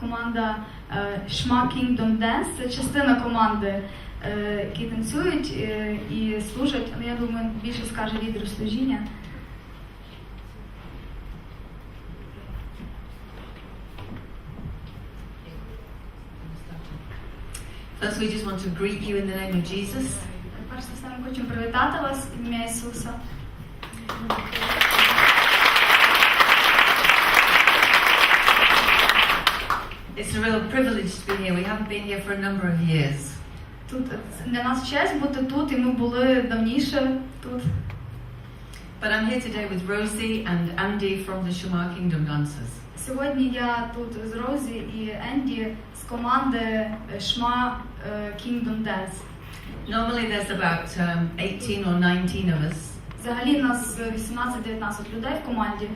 команда е, Шма Kingdom Dance. Це частина команди, е, які танцюють е, і служать. Ну, я думаю, більше скаже лідер служіння. First, we just want to greet you in the name of Jesus. Перш за все, ми хочемо привітати вас в ім'я Ісуса. It's a real privilege to be here. We haven't been here for a number of years. Тут для нас честь бути тут, і ми були давніше тут. But I'm here today with Rosie and Andy from the Shamar Kingdom Dancers. Сьогодні я тут з Розі і Енді з команди е, Шма е, Kingdom Dance. Normally there's about um, 18 or 19 of us. Взагалі нас 18-19 людей в команді.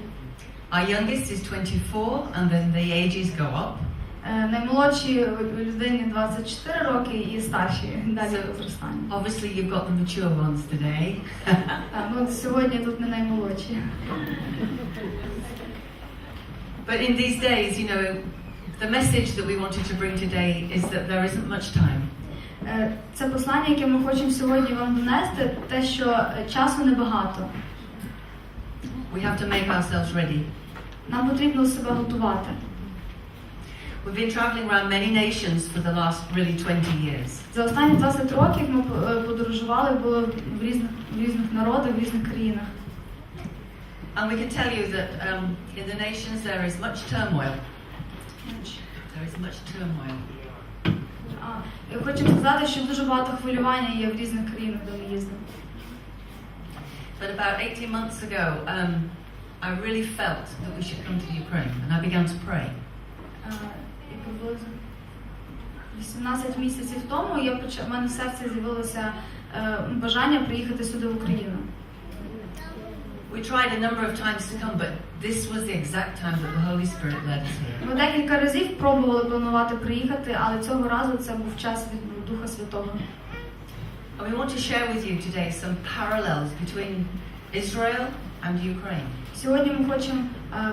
Our youngest is 24 and then the ages go up. Е, Наймолодші людині 24 роки і старші далі по. Obviously you've got the mature ones today. Ну, сьогодні тут не наймолодші. But in these days, you know, the message that we wanted to bring today is that there isn't much time. Е, Це послання, яке ми хочемо сьогодні вам донести, те, що е, часу небагато. We have to make ourselves ready. Нам потрібно себе готувати. We've been traveling around many nations for the last really 20 years. За останні 20 років ми е, подорожували, були в різних, в різних народах, в різних країнах. And we can tell you that um, in the nations there is much turmoil. There is much turmoil. А, і хочу сказати, що дуже багато хвилювання є в різних країнах, де ми їздимо. But about 18 months ago, um, I really felt that we should come to Ukraine, and I began to pray. Е, І Приблизно 18 місяців тому я почав, в мене в серці з'явилося е, бажання приїхати сюди в Україну. We tried a number of times to come, but this was the exact time that the Holy Spirit led us here. Ми декілька разів пробували планувати приїхати, але цього разу це був час від Духа Святого. And we want to share with you today some parallels between Israel and Ukraine. Сьогодні ми хочемо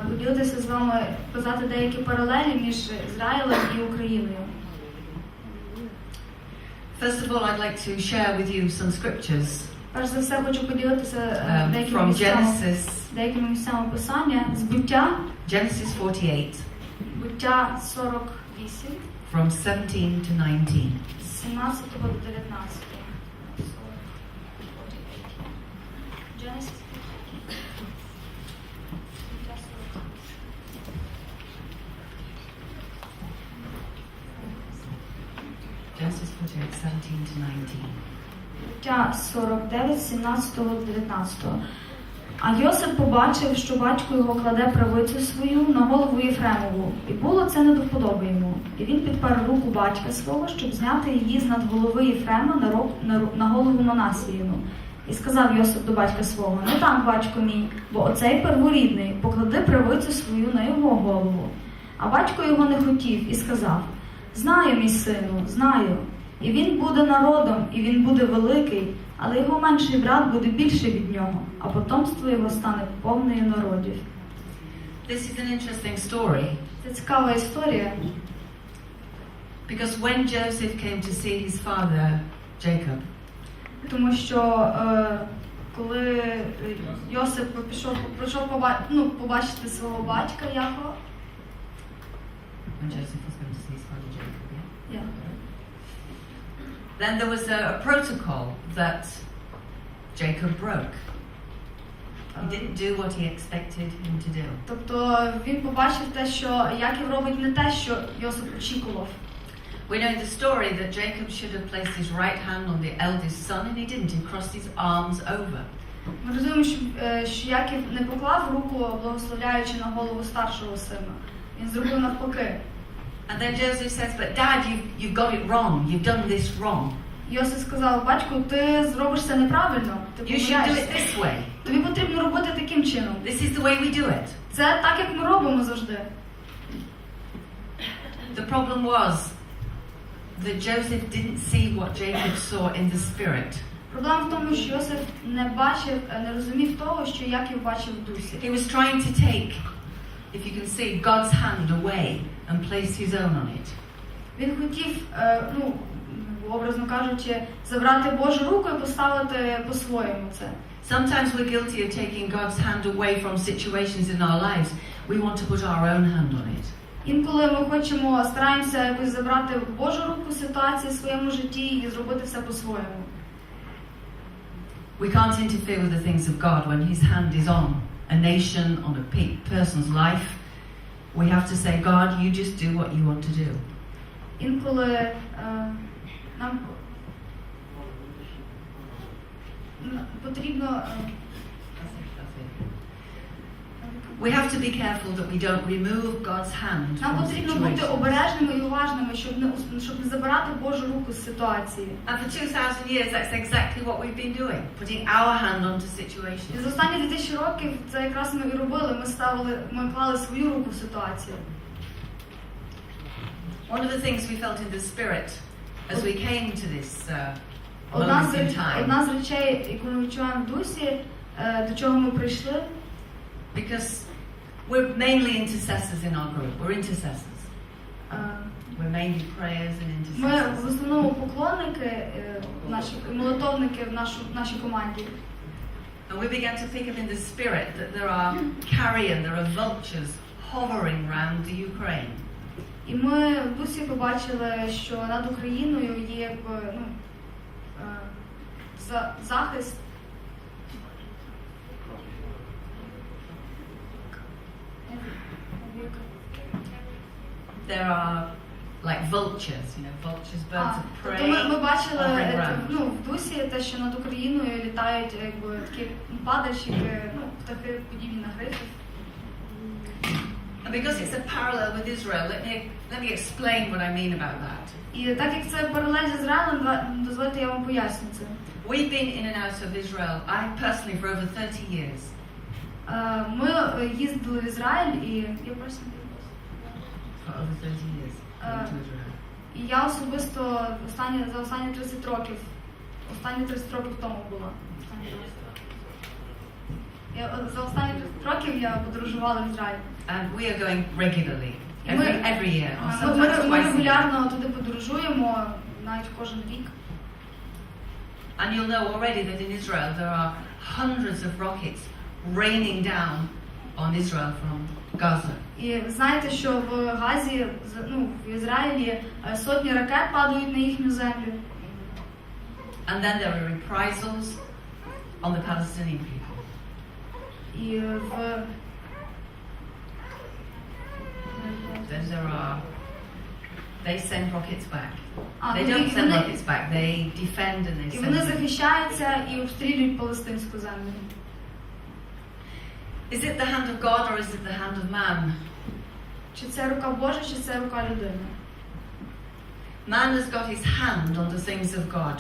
поділитися з вами, показати деякі паралелі між Ізраїлем і Україною. First of all, I'd like to share with you some scriptures Перш за все, хочу поділитися е, um, деякими місцями, деякими місцями писання з буття, Genesis 48, буття 48, from 17 to 19. 17 до 19. Genesis. Буття 48. Genesis 48, 17 to 19. Буття 49, 17, 19. А Йосип побачив, що батько його кладе правицю свою на голову Єфремову, і було це не до вподоби йому. І він підпер руку батька свого, щоб зняти її з над голови Єфрема на, рок, на, на голову Манасіїну. І сказав Йосип до батька свого: Не так, батько мій, бо оцей перворідний, поклади правицю свою на його голову. А батько його не хотів і сказав: Знаю, мій сину, знаю. І він буде народом, і він буде великий, але його менший брат буде більший від нього, а потомство його стане повною народів. This is an interesting story Це цікава історія, because when Joseph came to see his father, Jacob, тому що е, коли Йосип пішов, прийшов поба- ну, побачити свого батька Якова, Joseph Then there was a, a protocol that Jacob broke. He didn't do what he expected him to do. тобто він побачив те, що Яків робить не те, що Йосип очікував. We know in the story that Jacob should have placed his right hand on the eldest son, and he didn't. He crossed his arms over. Ми розуміємо, що, е, що Яків не поклав руку, благословляючи на голову старшого сина. Він зробив навпаки. And then Joseph says, But dad, you've, you've got it wrong. You've done this wrong. Йосиф сказав, батько, ти зробиш це неправильно. Ти You should do it помиляєшся. this way. Тобі потрібно робити таким чином. This is the way we do it. Це так, як ми робимо завжди. The problem was that Joseph didn't see what Jacob saw in the spirit. Проблема в тому, що Йосиф не бачив, е, не розумів того, що Яків бачив в дусі. He was trying to take, if you can see, God's hand away and place his own on it. Він хотів, е, ну, образно кажучи, забрати Божу руку і поставити по-своєму це. Sometimes we're guilty of taking God's hand away from situations in our lives. We want to put our own hand on it. Інколи ми хочемо, стараємося якось забрати Божу руку з ситуації в своєму житті і зробити все по-своєму. We can't interfere with the things of God when His hand is on a nation, on a pe- person's life. We have to say, God, you just do what you want to do. Інколи е, нам м, потрібно. е, We have to be careful that we don't remove God's hand Нам from потрібно бути situations. обережними і уважними, щоб не ус- щоб не забирати Божу руку з ситуації. And for 2,000 years, that's exactly what we've been doing, putting our hand onto І situations. за останні 2000 років це якраз ми і робили. Ми ставили, ми клали свою руку в ситуацію. One of the things we felt in the Spirit as we came to this uh, Одна moment з, in реч- time, одна з речей, яку ми відчуваємо в дусі, е, до чого ми прийшли, Because we're mainly intercessors in our group. We're intercessors. е, We're mainly prayers and ми в intercessors. основному поклонники, е, наші молитовники в нашу в нашій команді. And we began to think of in the Spirit that there are carrion, there are vultures hovering around the Ukraine. І ми в дусі побачили, що над Україною є якби ну, е, за, захист. There are like vultures, you know, vultures, birds А, of тобто prey. ми, ми бачили hovering е, around. ну, в дусі те, що над Україною літають якби такі падальщики, ну, птахи подібні на грифів. And because it's a parallel with Israel, let me, let me explain what I mean about that. І так як це паралель з Ізраїлем, два- дозвольте я вам поясню це. We've been in and out of Israel, I personally, for over 30 years. Е, Ми е, їздили в Ізраїль і я просто For over 30 years. Going to Israel. і я особисто останні за останні 30 років, останні 30 років тому була. Останні 30 років. Я е, за останні 30 років я подорожувала в Ізраїль. And we are going regularly, every, every year, or ми, ми, регулярно туди подорожуємо, навіть кожен рік. And you'll know already that in Israel there are hundreds of rockets raining down on Israel from Gaza. І знаєте, що в Газі, з- ну, в Ізраїлі е, сотні ракет падають на їхню землю. And then there are reprisals on the Palestinian people. І в Then there are, they send rockets back. а, They ну, don't і send вони, rockets back, they defend and they і send вони them. захищаються і обстрілюють палестинську землю. Is it the hand of God or is it the hand of man? Чи це рука Божа, чи це рука людини? Man has got his hand on the things of God.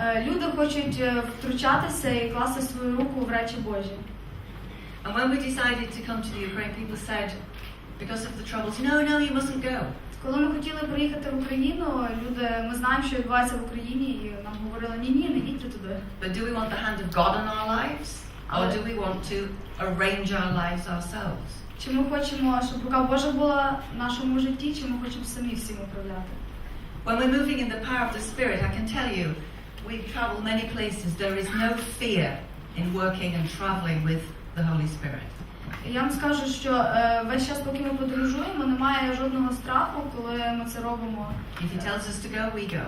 Е, Люди хочуть е, втручатися і класти свою руку в речі Божі. And when we decided to come to the Ukraine, people said, because of the troubles, no, no, you mustn't go. Коли ми хотіли приїхати в Україну, люди, ми знаємо, що відбувається в Україні, і нам говорили, ні, ні, не їдьте туди. But do we want the hand of God in our lives? Or do we want to arrange our lives ourselves? Чи ми хочемо, щоб рука Божа була в нашому житті, чи ми хочемо самі всім управляти? When we're moving in the power of the Spirit, I can tell you, we've traveled many places. There is no fear in working and traveling with the Holy Spirit. Я вам скажу, що е, весь час, поки ми подорожуємо, немає жодного страху, коли ми це робимо. If He tells us to go, we go.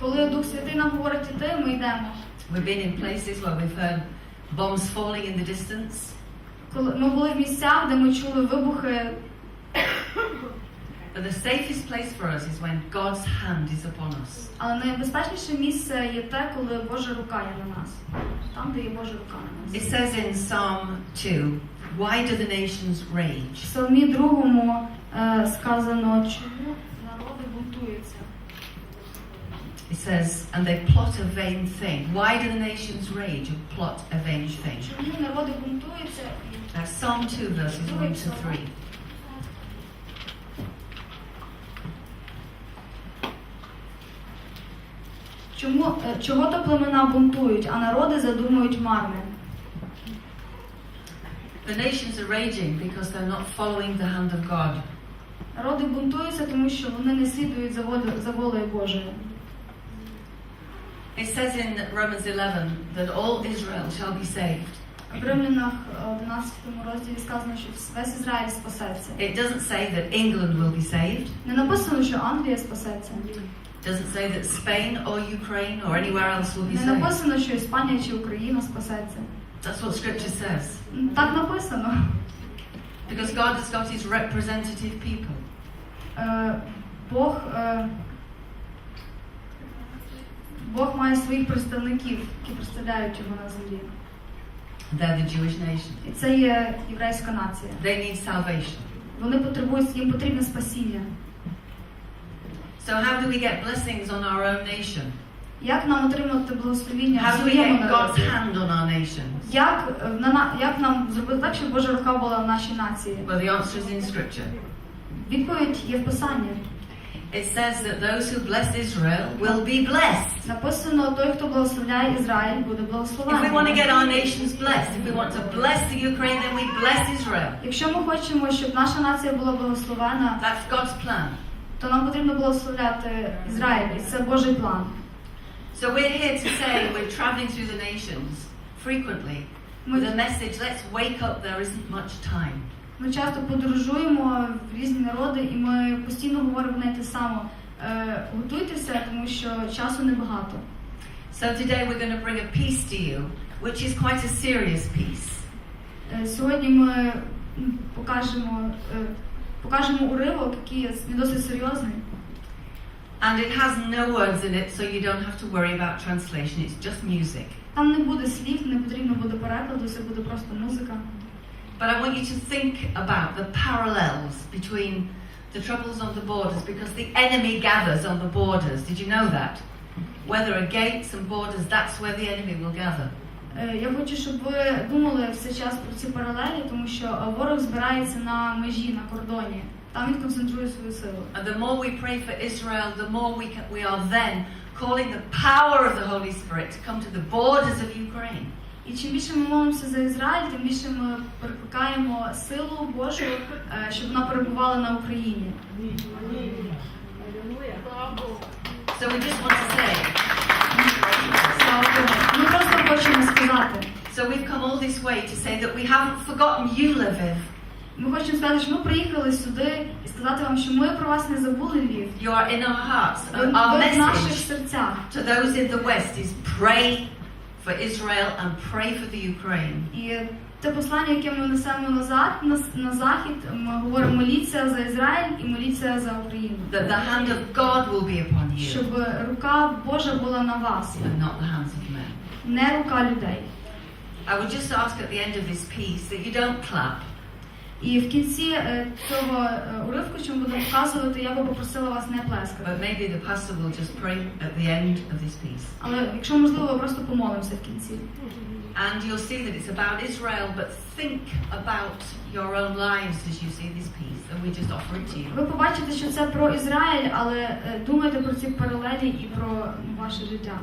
Коли Дух Святий нам говорить іти, ми йдемо. We've been in places where we've heard bombs falling in the distance, Коли ми були в місцях, де ми чули вибухи, but the safest place for us is when God's hand is upon us. але найбезпечніше місце є те, коли Божа рука є на нас. Там, де є Божа рука на It нас. says in Psalm 2, Why do the nations В? Псалмі другому е, сказано, чому народи бунтуються. It says, And they plot a vain thing. Why do the nations rage and plot a vain thing? Чому народи бунтуються? І That's Psalm 2, verses 1 to 3. Чому е, чого то племена бунтують, а народи задумують марне? The nations are raging because they're not following the hand of God. Народи бунтуються, тому що вони не слідують за волею, за волею Божою. It says in Romans 11 that all Israel shall be saved. В Римлянах е, 11 розділі сказано, що весь Ізраїль спасеться. It doesn't say that England will be saved. Не написано, що Англія спасеться. It doesn't say that Spain or Ukraine or anywhere else will be Не saved. написано, що Іспанія чи Україна спасеться. That's what Scripture says. М, Так написано. Because God has got His representative people. Е, Бог, е, Бог має своїх представників, які представляють його на землі. They're the Jewish nation. І це є єврейська нація. They need salvation. Вони потребують, їм потрібне спасіння. So how do we get blessings on our own nation? Як нам отримати благословіння How do we get God's hand on our nations? Як, е, на- як нам зробити так, щоб Божа рука була в нашій нації? Well, the answer is in Scripture. Відповідь є в Писанні. It says that those who bless Israel will be blessed. Написано, той, хто благословляє Ізраїль, буде If we want to благословений. get our nations blessed, if we want to bless the Ukraine, then we bless Israel. Якщо ми хочемо, щоб наша нація була благословена, That's God's plan. то нам потрібно благословляти Ізраїль, і це Божий план. So we're here to say we're traveling through the nations frequently with a message let's wake up, there isn't much time. Ми часто подорожуємо в різні народи, і ми постійно говоримо на те саме. Е, готуйтеся, тому що часу небагато. So today we're going to bring a peace to you, which is quite a serious peace. Е, Сьогодні ми покажемо, е, покажемо уривок, який не досить серйозний. And it has no words in it, so you don't have to worry about translation. It's just music. Там не буде слів, не потрібно буде перекладу, це буде просто музика. But I want you to think about the parallels between the troubles on the borders because the enemy gathers on the borders. Did you know that? Where there are gates and borders, that's where the enemy will gather. Е, Я хочу, щоб ви думали все час про ці паралелі, тому що е, ворог збирається на межі, на кордоні. Там він концентрує свою силу. And the more we pray for Israel, the more we, can, we are then calling the power of the Holy Spirit to come to the borders of Ukraine. І чим більше ми молимося за Ізраїль, тим більше ми прикликаємо силу Божу, е, щоб вона перебувала на Україні. Ми просто хочемо сказати. so we've come all this way to say that we haven't forgotten you, Lviv. Ми хочемо сказати, що ми приїхали сюди і сказати вам, що ми про вас не забули Львів. You are in our hearts. And our в наших message серцях. to those in the West is pray for Israel and pray for the Ukraine. І те послання, яке ми несемо назад, на, на захід, ми говоримо моліться за Ізраїль і моліться за Україну. That the hand of God will be upon you Щоб рука Божа була на вас, and not the hands of men. не рука людей. I would just ask at the end of this piece that you don't clap. І в кінці е, цього е, уривку, що ми будемо показувати, я би попросила вас не плескати. But maybe the pastor will just pray at the end of this piece. Але якщо можливо, просто помолимося в кінці. And you'll see that it's about Israel, but think about your own lives as you see this piece, and we just offer it to you. Ви побачите, що це про Ізраїль, але е, думайте про ці паралелі і про ваше життя.